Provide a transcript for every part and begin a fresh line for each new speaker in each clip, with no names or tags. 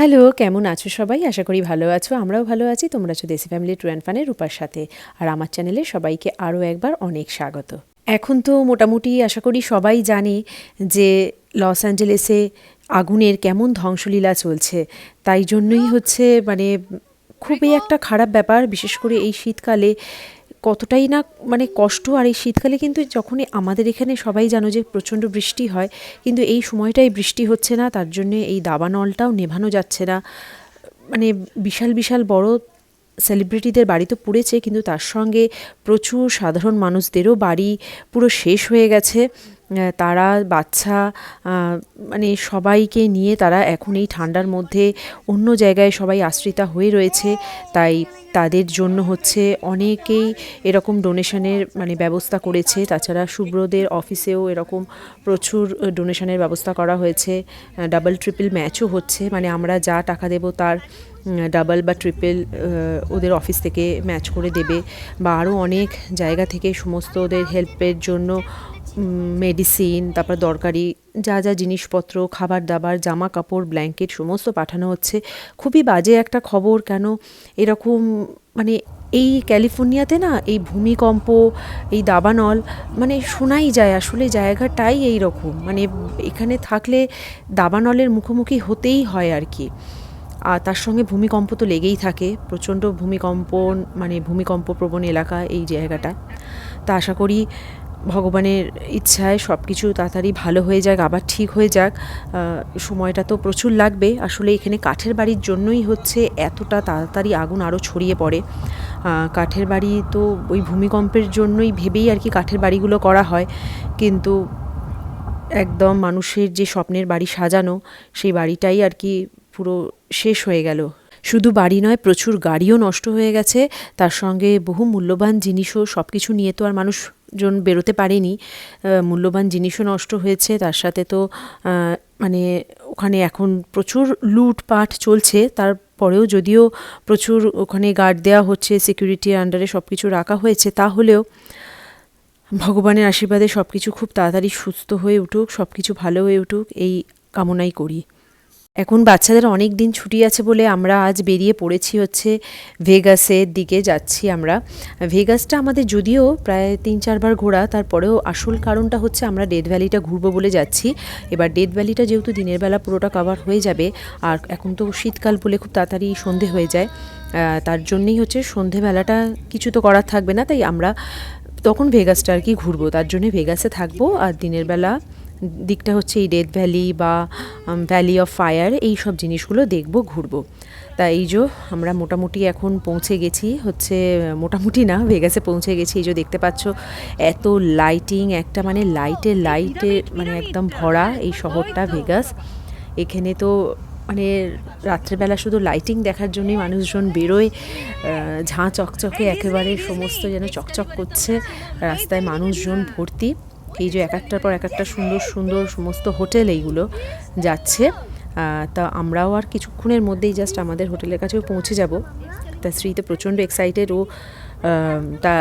Hello, কেমন আছো সবাই? আশা করি ভালো আছো, আমরাও ভালো আছি। তোমরা আছো দেশি ফ্যামিলি টু অ্যান্ড ফানের রূপার সাথে। আর আমার চ্যানেলে সবাইকে আরও একবার অনেক স্বাগত। এখন তো মোটামুটি আশা করি সবাই জানে যে লস অ্যাঞ্জেলেসে আগুনের কেমন ধ্বংসলীলা চলছে। তাই জন্যই হচ্ছে মানে খুবই একটা খারাপ ব্যাপার। বিশেষ করে এই শীতকালে কতটাই না মানে কষ্ট আর এই শীতকালে কিন্তু যখনই আমাদের এখানে সবাই জানো যে প্রচণ্ড বৃষ্টি হয়, কিন্তু এই সময়টাই বৃষ্টি হচ্ছে না, তার জন্য এই দাবানলটাও নেভানো যাচ্ছে না। মানে বিশাল বিশাল বড় সেলিব্রিটিদের বাড়ি তো পুড়েছে, কিন্তু তার সঙ্গে প্রচুর সাধারণ মানুষদেরও বাড়ি পুরো শেষ হয়ে গেছে। তারা বাচ্চা মানে সবাইকে নিয়ে তারা এখন এই ঠান্ডার মধ্যে অন্য জায়গায় সবাই আশ্রিতা হয়ে রয়েছে। তাই তাদের জন্য হচ্ছে অনেকেই এরকম ডোনেশনের মানে ব্যবস্থা করেছে। তাছাড়া শুভ্রদের অফিসেও এরকম প্রচুর ডোনেশনের ব্যবস্থা করা হয়েছে। ডাবল ট্রিপল ম্যাচও হচ্ছে। মানে আমরা যা টাকা দেব তার ডাবল বা ট্রিপল ওদের অফিস থেকে ম্যাচ করে দেবে। বা আরও অনেক জায়গা থেকে সমস্ত ওদের হেল্পের জন্য মেডিসিন তারপর দরকারি যা যা জিনিসপত্র খাবার দাবার জামা কাপড় ব্ল্যাঙ্কেট সমস্ত পাঠানো হচ্ছে। খুবই বাজে একটা খবর কেন এরকম মানে এই ক্যালিফোর্নিয়াতে না এই ভূমিকম্প, এই দাবানল মানে শোনাই যায়, আসলে জায়গাটাই এই রকম মানে এখানে থাকলে দাবানলের মুখোমুখি হতেই হয় আর কি। আর তার সঙ্গে ভূমিকম্প তো লেগেই থাকে, প্রচণ্ড ভূমিকম্প মানে ভূমিকম্প প্রবণ এলাকা এই জায়গাটা। তা আশা করি ভগবানের ইচ্ছায় সব কিছু তাড়াতাড়ি ভালো হয়ে যাক, আবার ঠিক হয়ে যাক। সময়টা তো প্রচুর লাগবে। আসলে এখানে কাঠের বাড়ির জন্যই হচ্ছে এতটা তাড়াতাড়ি আগুন আরও ছড়িয়ে পড়ে। কাঠের বাড়ি তো ওই ভূমিকম্পের জন্যই ভেবেই আর কি কাঠের বাড়িগুলো করা হয়। কিন্তু একদম মানুষের যে স্বপ্নের বাড়ি সাজানো, সেই বাড়িটাই আর কি পুরো শেষ হয়ে গেল। শুধু বাড়ি নয়, প্রচুর গাড়িও নষ্ট হয়ে গেছে। তার সঙ্গে বহু মূল্যবান জিনিসও সব কিছু নিয়ে তো আর মানুষজন বেরোতে পারেনি মূল্যবান জিনিসও নষ্ট হয়েছে, তার সাথে তো মানে ওখানে এখন প্রচুর লুটপাট চলছে, তারপরেও যদিও প্রচুর ওখানে গার্ড দেওয়া হচ্ছে সিকিউরিটির আন্ডারে সব কিছু রাখা হয়েছে, তাহলেও ভগবানের আশীর্বাদে সব কিছু খুব তাড়াতাড়ি সুস্থ হয়ে উঠুক সব কিছু ভালো হয়ে উঠুক, এই কামনাই করি। এখন বাচ্চাদের অনেক দিন ছুটি আছে বলে আমরা আজ বেরিয়ে পড়েছি হচ্ছে ভেগাসের দিকে যাচ্ছি আমরা। ভেগাসটা আমাদের যদিও প্রায় তিন চারবার ঘোরা, তারপরেও আসল কারণটা হচ্ছে আমরা ডেথ ভ্যালিটা ঘুরবো বলে যাচ্ছি। এবার ডেথ ভ্যালিটা যেহেতু দিনের বেলা পুরোটা কভার হয়ে যাবে, আর এখন তো শীতকাল বলে খুব তাড়াতাড়ি সন্ধে হয়ে যায় তার জন্যই হচ্ছে সন্ধেবেলাটা কিছু তো করার থাকবে না, তাই আমরা তখন ভেগাসটা আর কি ঘুরবো, তার জন্যে ভেগাসে থাকব, আর দিনের বেলা দিকটা হচ্ছে এই ডেথ ভ্যালি বা ভ্যালি অফ ফায়ার এই সব জিনিসগুলো দেখব, ঘুরবো। তা এই যে আমরা মোটামুটি এখন পৌঁছে গেছি, হচ্ছে, মোটামুটি না ভেগাসে পৌঁছে গেছি, এই যে দেখতে পাচ্ছ, এত লাইটিং একটা মানে লাইটে লাইটে মানে একদম ভরা এই শহরটা ভেগাস এখানে তো মানে রাত্রেবেলা শুধু লাইটিং দেখার জন্যই মানুষজন বেরোয় ঝাঁ চকচকে একেবারে সমস্ত যেন চকচক করছে, রাস্তায় মানুষজন ভর্তি। এই যে এক একটার পর এক একটা সুন্দর সুন্দর সমস্ত হোটেল এইগুলো যাচ্ছে। তা আমরাও আর কিছুক্ষণের মধ্যেই জাস্ট আমাদের হোটেলের কাছেও পৌঁছে যাব। তা শ্রীতে প্রচণ্ড এক্সাইটেড ও তা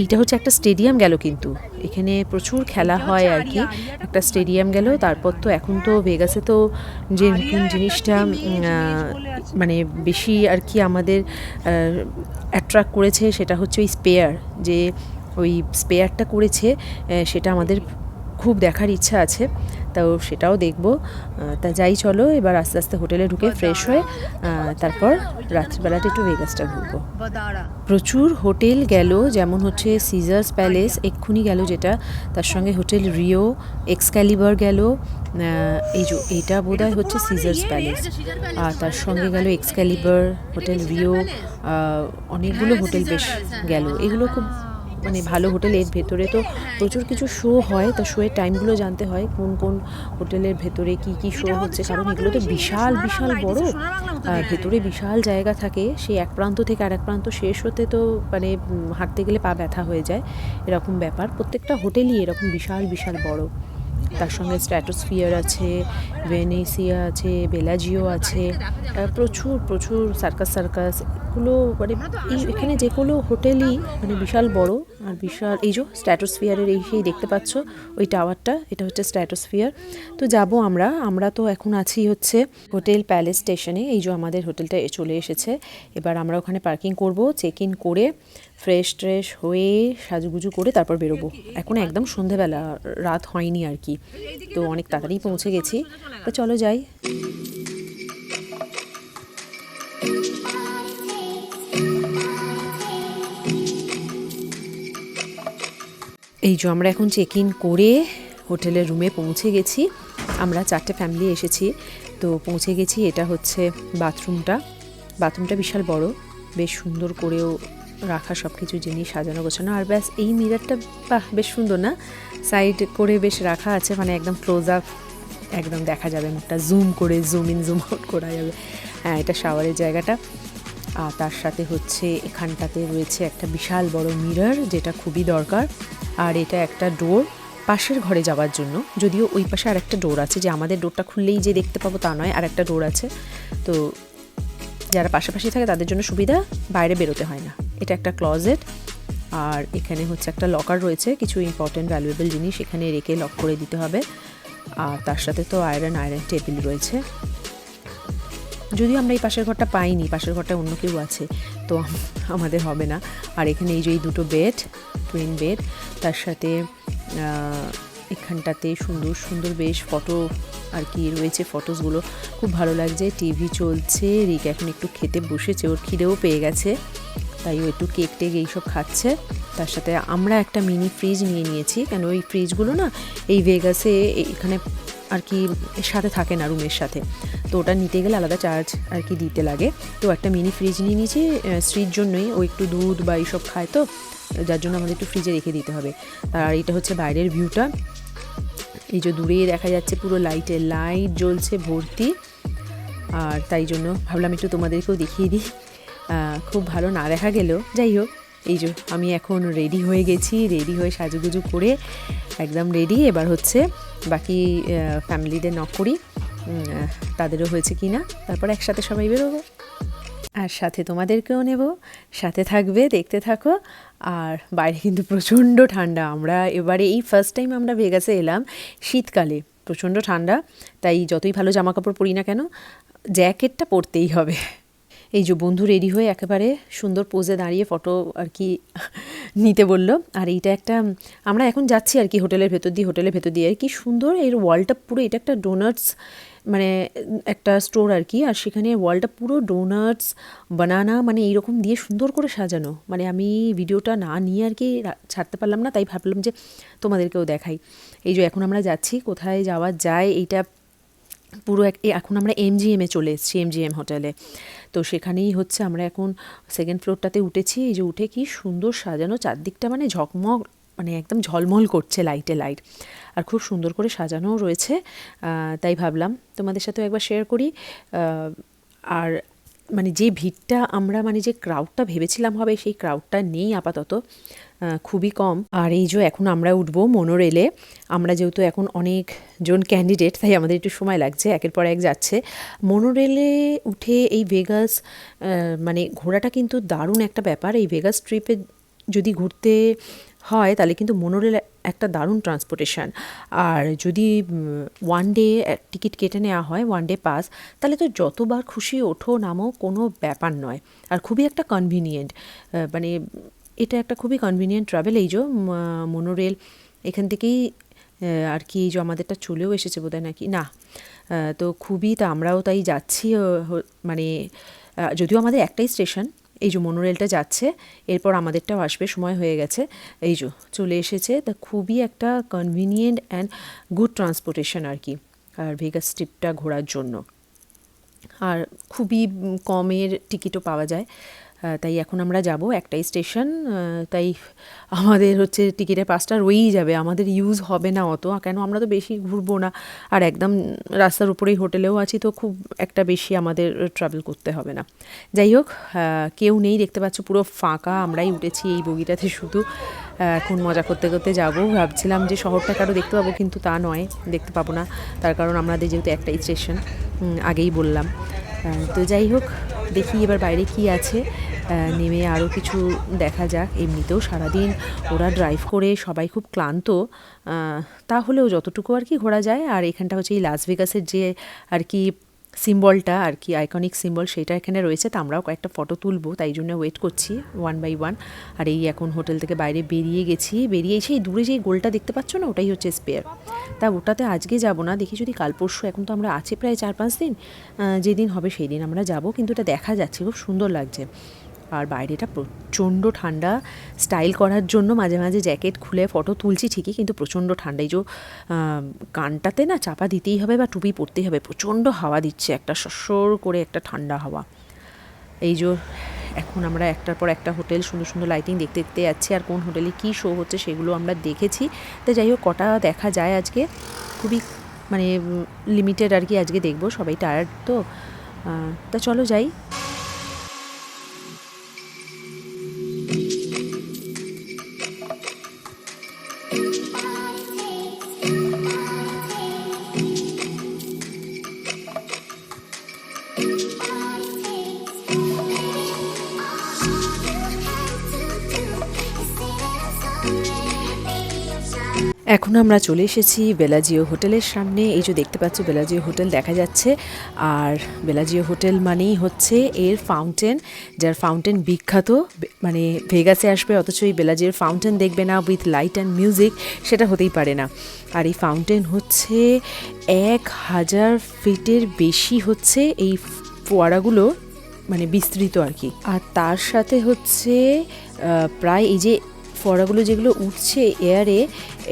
এইটা হচ্ছে একটা স্টেডিয়াম গেল কিন্তু। এখানে প্রচুর খেলা হয় আর কি। একটা স্টেডিয়াম গেল তারপর তো এখন তো ভেগাসে তো যে নতুন জিনিসটা মানে বেশি আর কি আমাদের অ্যাট্রাক্ট করেছে সেটা হচ্ছে ওই স্পেয়ার যে ওই স্পেয়ারটা করেছে সেটা আমাদের খুব দেখার ইচ্ছা আছে তাও সেটাও দেখব। তা যাই চলো এবার আস্তে আস্তে হোটেলে ঢুকে ফ্রেশ হয়ে তারপর রাত্রিবেলাটা একটু ভেগাসটা ঘুরবো। প্রচুর হোটেল গেল যেমন হচ্ছে সিজার্স প্যালেস এক্ষুনি গেল যেটা তার সঙ্গে হোটেল রিও এক্সক্যালিবার গেল এই যে এইটা বোধহয় হচ্ছে সিজার্স প্যালেস আর তার সঙ্গে গেল এক্সক্যালিবার হোটেল রিও অনেকগুলো হোটেল বেশ গেল। এগুলো খুব মানে ভালো হোটেল এর ভেতরে তো প্রচুর কিছু শো হয়, তা শোয়ের টাইমগুলো জানতে হয়, কোন কোন হোটেলের ভেতরে কি কি শো হচ্ছে, কারণ এগুলো তো বিশাল বিশাল বড় ভেতরে বিশাল জায়গা থাকে, সেই এক প্রান্ত থেকে আর এক প্রান্ত শেষ হতে তো মানে হাঁটতে গেলে পা ব্যথা হয়ে যায়, এরকম ব্যাপার। প্রত্যেকটা হোটেলই এরকম বিশাল বিশাল বড়। তার সঙ্গে স্ট্র্যাটোস্ফিয়ার আছে ভেনেসিয়া আছে বেলাজিও আছে প্রচুর প্রচুর সার্কাস সার্কাস এগুলো মানে এই এখানে যেগুলো হোটেলই মানে বিশাল বড় আর বিশাল এই যে স্ট্র্যাটোস্ফিয়ারের এই সেই দেখতে পাচ্ছ ওই টাওয়ারটা এটা হচ্ছে স্ট্র্যাটোস্ফিয়ার। তো যাব আমরা আমরা তো এখন আছি হচ্ছে হোটেল প্যালেস স্টেশনে এই যে আমাদের হোটেলটা এ চলে এসেছে। এবার আমরা ওখানে পার্কিং করব চেক ইন করে ফ্রেশ ট্রেশ হয়ে সাজুগুজু করে তারপর বেরোবো। এখন একদম সন্ধেবেলা রাত হয়নি আর কি। তো অনেক তাড়াতাড়ি পৌঁছে গেছি। তো চলো যাই। এই যে আমরা এখন চেক ইন করে হোটেলের রুমে পৌঁছে গেছি। আমরা চারটে ফ্যামিলি এসেছি। তো পৌঁছে গেছি, এটা হচ্ছে বাথরুমটা বাথরুমটা বিশাল বড়, বেশ সুন্দর করেও রাখা সব কিছু জিনিস, সাজানো গোছানো। আর ব্যাস, এই মিরারটা, বাহ, বেশ সুন্দর না? সাইড করে বেশ রাখা আছে মানে একদম ক্লোজ আপ একদম দেখা যাবে মুখটা। জুম করে জুম ইন জুম আউট করা যাবে। হ্যাঁ এটা শাওয়ারের জায়গাটা। আর তার সাথে হচ্ছে এখানটাতে রয়েছে একটা বিশাল বড় মিরর, যেটা খুবই দরকার। আর এটা একটা ডোর পাশের ঘরে যাওয়ার জন্য। যদিও ওই পাশে আর একটা ডোর আছে, যে আমাদের ডোরটা খুললেই যে দেখতে পাবো তা নয় আর একটা ডোর আছে। তো যারা পাশাপাশি থাকে, তাদের জন্য সুবিধা, বাইরে বেরোতে হয় না। এটা একটা ক্লজেট, আর এখানে হচ্ছে একটা লকার রয়েছে, কিছু ইম্পর্টেন্ট, ভ্যালুয়েবল জিনিস এখানে রেখে লক করে দিতে হবে। আর তার সাথে তো আয়রন আয়রন টেবিল রয়েছে। যদিও আমরা এই পাশের ঘরটা পাইনি, পাশের ঘরটা অন্য কেউ আছে, তো আমাদের হবে না। আর এখানে এই যে এই দুটো বেড টুইন বেড তার সাথে এখানটাতে সুন্দর সুন্দর বেশ ফটো আর কি রয়েছে ফটোসগুলো খুব ভালো লাগছে টিভি চলছে, রিক এখন একটু খেতে বসেছে, ওর খিদেও পেয়ে গেছে, তাই ও একটু কেক টেক এইসব খাচ্ছে। তার সাথে আমরা একটা মিনি ফ্রিজ নিয়ে নিয়েছি, কেন ওই ফ্রিজগুলো না, এই ভেগাসে এখানে আর কি সাথে থাকে না রুমের সাথে। তো ওটা নিতে গেলে আলাদা চার্জ আর কি দিতে লাগে। তো একটা মিনি ফ্রিজ নিয়ে নিয়েছি স্ত্রীর জন্যই। ও একটু দুধ বা এইসব খায় তো, যার জন্য আমাদের একটু ফ্রিজে রেখে দিতে হবে। আর এটা হচ্ছে বাইরের ভিউটা এই যে দূরে দেখা যাচ্ছে পুরো লাইটে লাইট জ্বলছে, ভর্তি। আর তাই জন্য ভাবলাম একটু তোমাদেরকেও দেখিয়ে দিই। খুব ভালো না দেখা গেলেও। যাই হোক। এই যে, আমি এখন রেডি হয়ে গেছি রেডি হয়ে সাজুগুজু করে একদম রেডি এবার হচ্ছে বাকি ফ্যামিলিদের নক করি। তাদেরও হয়েছে কি না তারপর একসাথে সবাই বেরোবো। আর সাথে তোমাদেরকেও নেব, সাথে থাকবে, দেখতে থাকো। আর বাইরে কিন্তু প্রচণ্ড ঠান্ডা, আমরা এবারে এই ফার্স্ট টাইম আমরা ভেগাসে এলাম, শীতকালে প্রচণ্ড ঠান্ডা। তাই যতই ভালো জামা কাপড় পরি না কেন জ্যাকেটটা পরতেই হবে। এই যে বন্ধু রেডি হয়ে একেবারে সুন্দর পোজে দাঁড়িয়ে ফটো আর কি নিতে বলল। আর এইটা একটা, আমরা এখন যাচ্ছি আর কি হোটেলের ভেতর দিয়ে, হোটেলের ভেতর দিয়ে। আর কি সুন্দর এর ওয়ালটা পুরো, এটা একটা ডোনাটস মানে একটা স্টোর আর কি। আর সেখানে ওয়ালটা পুরো ডোনাটস বানানা মানে এইরকম দিয়ে সুন্দর করে সাজানো। মানে আমি ভিডিওটা না নিয়ে আর কি ছাড়তে পারলাম না, তাই ভাবলাম যে তোমাদেরকেও দেখাই। এই যে এখন আমরা যাচ্ছি, কোথায় যাওয়া যায়, এইটা পুরো এক এখন আমরা এমজিএমে চলে এসেছি এমজিএম হোটেলে তো সেখানেই হচ্ছে আমরা এখন সেকেন্ড ফ্লোরটাতে উঠেছি। এই যে উঠে কি সুন্দর সাজানো, চারদিকটা মানে ঝকমক মানে একদম ঝলমল করছে লাইটে লাইট আর খুব সুন্দর করে সাজানোও রয়েছে। তাই ভাবলাম তোমাদের সাথেও একবার শেয়ার করি। আর মানে যে ভিড়টা আমরা মানে যে ক্রাউডটা ভেবেছিলাম হবে, সেই ক্রাউডটা নেই আপাতত খুবই কম। আর এই যে এখন আমরা উঠবো মনোরেলে আমরা যেহেতু এখন অনেক জন ক্যান্ডিডেট তাই আমাদের একটু সময় লাগছে, একের পর এক যাচ্ছে। মনোরেলে উঠে এই ভেগাস মানে ঘোরাটা কিন্তু দারুণ একটা ব্যাপার। এই ভেগাস ট্রিপে যদি ঘুরতে হয়, তাহলে কিন্তু মনোরেল একটা দারুণ ট্রান্সপোর্টেশন আর যদি ওয়ান ডে টিকিট কেটে নেওয়া হয় ওয়ান ডে পাস তাহলে তো যতবার খুশি ওঠো নামো কোনো ব্যাপার নয়। আর খুবই একটা কনভিনিয়েন্ট মানে এটা একটা খুবই কনভিনিয়েন্ট ট্রাভেল এই যে মনোরেল এখান থেকেই আর কি এই যে আমাদেরটা চলেও এসেছে বোধহয় নাকি? না তো খুবই তা আমরাও তাই যাচ্ছি মানে যদিও আমাদের একটাই স্টেশন এই যে মনোরেলটা যাচ্ছে, এরপর আমাদেরটাও আসবে, সময় হয়ে গেছে। এই যে চলে এসেছে, তা খুবই একটা কনভিনিয়েন্ট অ্যান্ড গুড ট্রান্সপোর্টেশন আর কি, আর ভেগাস ট্রিপটা ঘোরার জন্য। আর খুবই কমের টিকিটও পাওয়া যায়। তাই এখন আমরা যাব একটাই স্টেশন তাই আমাদের হচ্ছে টিকিটের পাসটা রয়েই যাবে, আমাদের ইউজ হবে না অত কেন আমরা তো বেশি ঘুরবো না। আর একদম রাস্তার উপরেই হোটেলেও আছি, তো খুব একটা বেশি আমাদের ট্রাভেল করতে হবে না। যাই হোক কেউ নেই, দেখতে পাচ্ছ পুরো ফাঁকা, আমরাই উঠেছি এই বগিটাতে শুধু। এখন মজা করতে করতে যাব, ভাবছিলাম যে শহরটা কারও দেখতে পাবো, কিন্তু তা নয়, দেখতে পাবো না, তার কারণ আমাদের যেহেতু একটাই স্টেশন আগেই বললাম। তো যাই হোক, দেখি এবার বাইরে কি আছে। নেমে আরও কিছু দেখা যাক। এমনিতেও সারাদিন ওরা ড্রাইভ করে সবাই খুব ক্লান্ত। তাহলেও যতটুকু আর কি ঘোরা যায়। আর এখানটা হচ্ছে এই লাস ভেগাসের যে আর কি সিম্বলটা আর কি আইকনিক সিম্বল সেটা এখানে রয়েছে, তা আমরাও কয়েকটা ফটো তুলবো, তাই জন্য ওয়েট করছি ওয়ান বাই ওয়ান আর এই এখন হোটেল থেকে বাইরে বেরিয়ে গেছি, বেরিয়ে সেই দূরে যেই গোলটা দেখতে পাচ্ছ না, ওটাই হচ্ছে স্পেয়ার তা ওটাতে আজকে যাব না, দেখি যদি কাল পরশু, এখন তো আমরা আছি প্রায় চার পাঁচ দিন যেদিন হবে সেই দিন আমরা যাব, কিন্তু এটা দেখা যাচ্ছে, খুব সুন্দর লাগছে। আর বাইরেটা প্রচণ্ড ঠান্ডা। স্টাইল করার জন্য মাঝে মাঝে জ্যাকেট খুলে ফটো তুলছি ঠিকই, কিন্তু প্রচণ্ড ঠান্ডা। এই যে কানটাতে না চাপা দিতেই হবে বা টুপি পরতেই হবে, প্রচণ্ড হাওয়া দিচ্ছে, একটা সরসর করে একটা ঠান্ডা হাওয়া। এই যে, এখন আমরা একটার পর একটা হোটেল, সুন্দর সুন্দর লাইটিং দেখতে দেখতে যাচ্ছি, আর কোন হোটেলে কী শো হচ্ছে সেগুলো আমরা দেখেছি। তো যাই হোক, কটা দেখা যায় আজকে। খুবই মানে লিমিটেড আর কি আজকে দেখব, সবাই টায়ার্ড তো। তা চলো যাই। এখন আমরা চলে এসেছি বেলাজিও হোটেলের সামনে। এই যে দেখতে পাচ্ছ, বেলাজিও হোটেল দেখা যাচ্ছে। আর বেলাজিও হোটেল মানেই হচ্ছে এর ফাউন্টেন, যার ফাউন্টেন বিখ্যাত। মানে ভেগাসে আসবে, অথচ এই বেলাজিওর ফাউন্টেন দেখবে না উইথ লাইট অ্যান্ড মিউজিক সেটা হতেই পারে না। আর এই ফাউন্টেন হচ্ছে এক হাজার ফিটের বেশি হচ্ছে এই ফোয়ারাগুলো মানে বিস্তৃত আর কি। আর তার সাথে হচ্ছে প্রায় এই যে ফোয়ারাগুলো যেগুলো উঠছে এয়ারে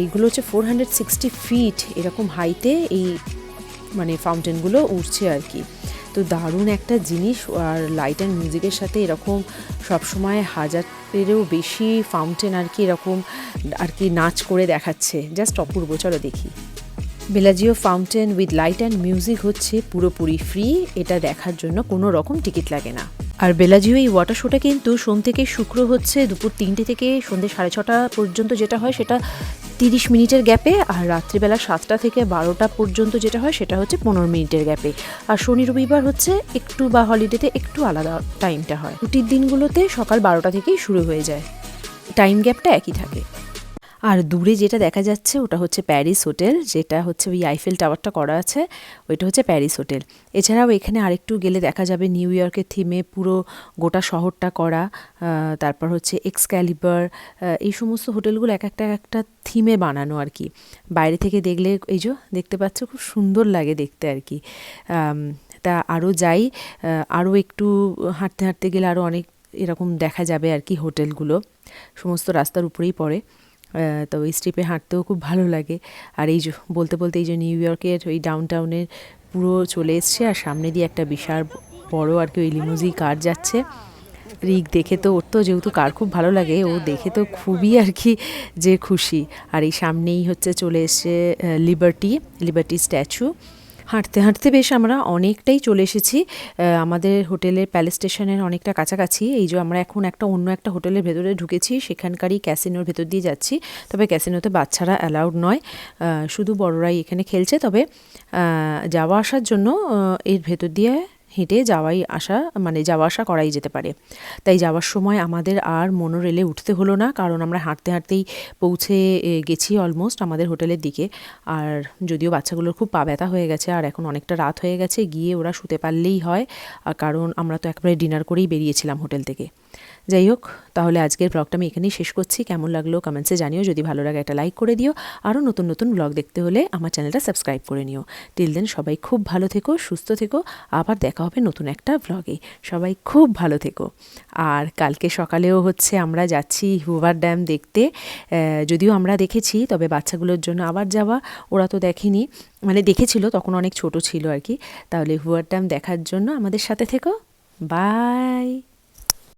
এইগুলো হচ্ছে ফোর হান্ড্রেড সিক্সটি ফিট এরকম হাইটে এই মানে ফাউন্টেনগুলো উঠছে আর কি। তো দারুণ একটা জিনিস আর লাইট অ্যান্ড মিউজিকের সাথে এরকম সবসময় হাজারেরও বেশি ফাউন্টেন আর কি এরকম আর কি নাচ করে দেখাচ্ছে। জাস্ট অপূর্ব, চলো দেখি। Bellagio fountain with light and music হচ্ছে পুরোপুরি ফ্রি এটা দেখার জন্য কোনো রকম টিকিট লাগে না। আর বেলাজিও এই ওয়াটার শোটা কিন্তু সোম থেকে শুক্র হচ্ছে দুপুর তিনটে থেকে সন্ধ্যে সাড়ে ছটা পর্যন্ত যেটা হয় সেটা তিরিশ মিনিটের গ্যাপে আর রাত্রিবেলা সাতটা থেকে বারোটা পর্যন্ত যেটা হয় সেটা হচ্ছে পনেরো মিনিটের গ্যাপে আর শনি রবিবার হচ্ছে একটু বা হলিডেতে একটু আলাদা টাইমটা হয়। ছুটির দিনগুলোতে সকাল বারোটা থেকেই শুরু হয়ে যায়। টাইম গ্যাপটা একই থাকে। আর দূরে যেটা দেখা যাচ্ছে, ওটা হচ্ছে প্যারিস হোটেল, যেটা হচ্ছে ওই আইফেল টাওয়ারটা করা আছে, ওইটা হচ্ছে প্যারিস হোটেল। এছাড়াও এখানে আরেকটু গেলে দেখা যাবে নিউ ইয়র্কের থিমে পুরো গোটা শহরটা করা তারপর হচ্ছে এক্সক্যালিবার এই সমস্ত হোটেলগুলো এক একটা এক একটা থিমে বানানো আর কি। বাইরে থেকে দেখলে, এই যে দেখতে পাচ্ছ খুব সুন্দর লাগে দেখতে আর কি। তা আরও যাই আরও একটু হাঁটতে হাঁটতে গেলে আরও অনেক এরকম দেখা যাবে আর কি হোটেলগুলো। সমস্ত রাস্তার উপরেই পড়ে। তো ওই স্ট্রিপে হাঁটতেও খুব ভালো লাগে। আর এই বলতে বলতে এই যে নিউ ইয়র্কের ওই ডাউন টাউনের পুরো চলে এসছে আর সামনে দিয়ে একটা বিশাল বড় আর কি ওই লিমুজি কার যাচ্ছে। রিক দেখে তো, ওর তো যেহেতু কার খুব ভালো লাগে, ও দেখে তো খুবই আর কি যে খুশি। আর এই সামনেই হচ্ছে চলে এসছে লিবার্টি লিবার্টি স্ট্যাচু হাঁটতে হাঁটতে বেশ আমরা অনেকটাই চলে এসেছি। আমাদের হোটেলের প্যালেস স্টেশনের অনেকটা কাছাকাছি। এই যে আমরা এখন একটা অন্য একটা হোটেলের ভেতরে ঢুকেছি, সেখানকারই ক্যাসিনোর ভেতর দিয়ে যাচ্ছি। তবে ক্যাসিনোতে বাচ্চারা অ্যালাউড নয়। শুধু বড়রাই এখানে খেলছে। তবে যাওয়া আসার জন্য এর ভেতর দিয়ে হেঁটে যাওয়াই আসা মানে যাওয়া আসা করাই যেতে পারে। তাই যাওয়ার সময় আমাদের আর মনোরেলে উঠতে হলো না, কারণ আমরা হাঁটতে হাঁটতেই পৌঁছে গেছি অলমোস্ট আমাদের হোটেলের দিকে। আর যদিও বাচ্চাগুলোর খুব পা ব্যথা হয়ে গেছে, আর এখন অনেকটা রাত হয়ে গেছে, গিয়ে ওরা শুতে পারলেই হয়। কারণ আমরা তো একবারে ডিনার করেই বেরিয়েছিলাম হোটেল থেকে। যাই হোক, তাহলে আজকের ব্লগটা আমি এখানেই শেষ করছি। কেমন লাগল কমেন্টসে জানিও। যদি ভালো লাগে একটা লাইক করে দিও। আরও নতুন নতুন ব্লগ দেখতে হলে আমার চ্যানেলটা সাবস্ক্রাইব করে নিও। টিল দেন সবাই খুব ভালো থেকো, সুস্থ থেকো। আবার দেখা হবে নতুন একটা ব্লগে। সবাই খুব ভালো থেকো। আর কালকে সকালেও হচ্ছে আমরা যাচ্ছি হুভার ড্যাম দেখতে। যদিও আমরা দেখেছি, তবে বাচ্চাগুলোর জন্য আবার যাওয়া ওরা তো দেখেনি। মানে দেখেছিল, তখন অনেক ছোট ছিল আর কি। তাহলে হুভার ড্যাম দেখার জন্য আমাদের সাথে থেকো। বাই